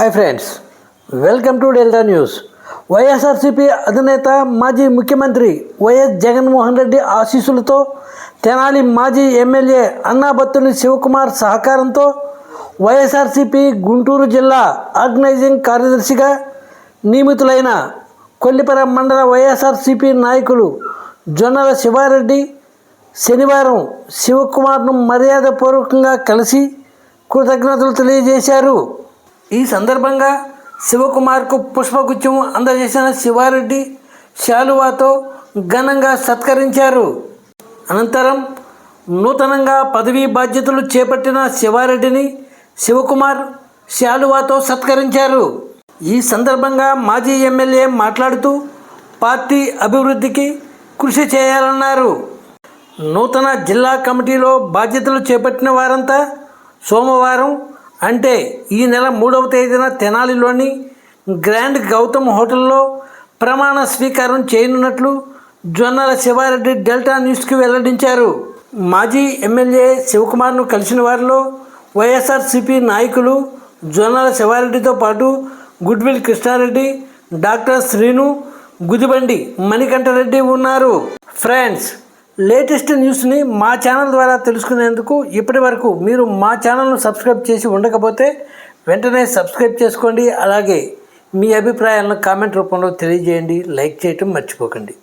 Hi friends welcome to Delta News YSRCP అధినేత మాజీ ముఖ్యమంత్రి వైఎస్ జగన్మోహన్ రెడ్డి ఆశీస్సులతో తెనాలి మాజీ ఎమ్మెల్యే అన్నాబత్తుని శివకుమార్ సహకారంతో వైఎస్ఆర్సీపీ గుంటూరు జిల్లా ఆర్గనైజింగ్ కార్యదర్శిగా నియమితులైన కొల్లిపర మండల వైఎస్ఆర్సీపీ నాయకులు జొన్నల శివారెడ్డి శనివారం శివకుమార్ను మర్యాదపూర్వకంగా కలిసి కృతజ్ఞతలు తెలియజేశారు. ఈ సందర్భంగా శివకుమార్కు పుష్పగుచ్చం అందజేసిన శివారెడ్డి శాలువాతో ఘనంగా సత్కరించారు. అనంతరం నూతనంగా పదవీ బాధ్యతలు చేపట్టిన శివారెడ్డిని శివకుమార్ శాలువాతో సత్కరించారు. ఈ సందర్భంగా మాజీ ఎమ్మెల్యే మాట్లాడుతూ పార్టీ అభివృద్ధికి కృషి చేయాలన్నారు. నూతన జిల్లా కమిటీలో బాధ్యతలు చేపట్టిన వారంతా సోమవారం అంటే ఈ నెల మూడవ తేదీన తెనాలిలోని గ్రాండ్ గౌతమ్ హోటల్లో ప్రమాణ స్వీకారం చేయనున్నట్లు జొన్నల శివారెడ్డి డెల్టా న్యూస్కి వెల్లడించారు. మాజీ ఎమ్మెల్యే శివకుమార్ను కలిసిన వారిలో వైఎస్ఆర్సిపి నాయకులు జొన్నల శివారెడ్డితో పాటు గుడ్విల్ కృష్ణారెడ్డి డాక్టర్ శ్రీను గుదిబండి మణికంఠరెడ్డి ఉన్నారు. ఫ్రెండ్స్ లేటెస్ట్ న్యూస్ని మా ఛానల్ ద్వారా తెలుసుకునేందుకు ఇప్పటి వరకు మీరు మా ఛానల్ను సబ్స్క్రైబ్ చేసి ఉండకపోతే వెంటనే సబ్స్క్రైబ్ చేసుకోండి. అలాగే మీ అభిప్రాయాలను కామెంట్ రూపంలో తెలియజేయండి. లైక్ చేయటం మర్చిపోకండి.